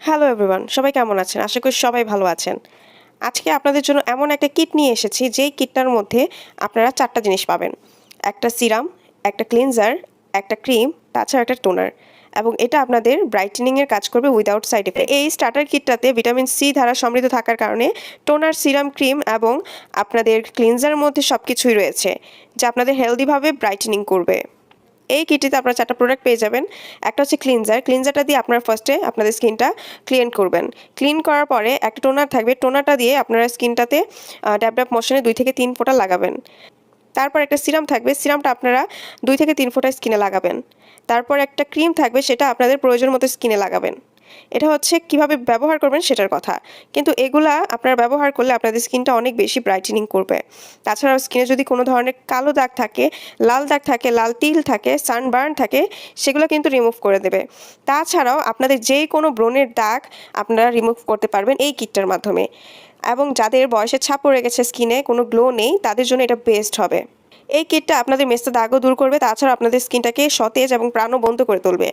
Hello everyone সবাই কেমন আছেন? আশা করি সবাই ভালো আছেন। আজকে আপনাদের জন্য এমন একটা কিট নিয়ে এসেছি, যেই কিটটার মধ্যে আপনারা চারটা জিনিস পাবেন। একটা সিরাম একটা ক্লিনজার একটা ক্রিম তাছাড়া একটা টোনার এবং এটা আপনাদের ব্রাইটেনিংয়ের কাজ করবে উইদাউট সাইড এফেক্ট এই স্টার্টার কিটটাতে ভিটামিন সি ধারা সমৃদ্ধ থাকার কারণে টোনার সিরাম ক্রিম এবং আপনাদের ক্লিনজারের মধ্যে সব কিছুই রয়েছে, যা আপনাদের হেলদিভাবে ব্রাইটেনিং করবে। এই কিটিতে আপনারা চারটা প্রোডাক্ট পেয়ে যাবেন। একটা হচ্ছে ক্লিনজার ক্লিনজারটা দিয়ে আপনারা ফার্স্টে আপনাদের স্কিনটা ক্লিন করবেন। ক্লিন করার পরে একটা টোনার থাকবে। টোনারটা দিয়ে আপনারা স্কিনটাতে ড্যাপ ড্যাপ মোশনে দুই থেকে তিন ফোঁটা লাগাবেন। তারপর একটা সিরাম থাকবে। সিরামটা আপনারা দুই থেকে তিন ফোঁটা স্কিনে লাগাবেন। তারপর একটা ক্রিম থাকবে। সেটা আপনাদের প্রয়োজন মতো স্কিনে লাগাবেন। এটা হচ্ছে কীভাবে ব্যবহার করবেন সেটার কথা। কিন্তু এগুলা আপনারা ব্যবহার করলে আপনাদের স্কিনটা অনেক বেশি ব্রাইটেনিং করবে। তাছাড়াও স্কিনে যদি কোনো ধরনের কালো দাগ থাকে, লাল দাগ থাকে, লাল তিল থাকে সানবার্ন থাকে, সেগুলো কিন্তু রিমুভ করে দেবে। তাছাড়াও আপনাদের যে কোনো ব্রণের দাগ আপনারা রিমুভ করতে পারবেন এই কিটটার মাধ্যমে। এবং যাদের বয়সের ছাপ পড়ে গেছে স্কিনে, কোনো গ্লো নেই, তাদের জন্য এটা বেস্ট হবে। এই কিটটা আপনাদের মেস্তা দাগও দূর করবে তাছাড়া আপনাদের স্কিনটাকে সতেজ এবং প্রাণবন্ত করে তুলবে।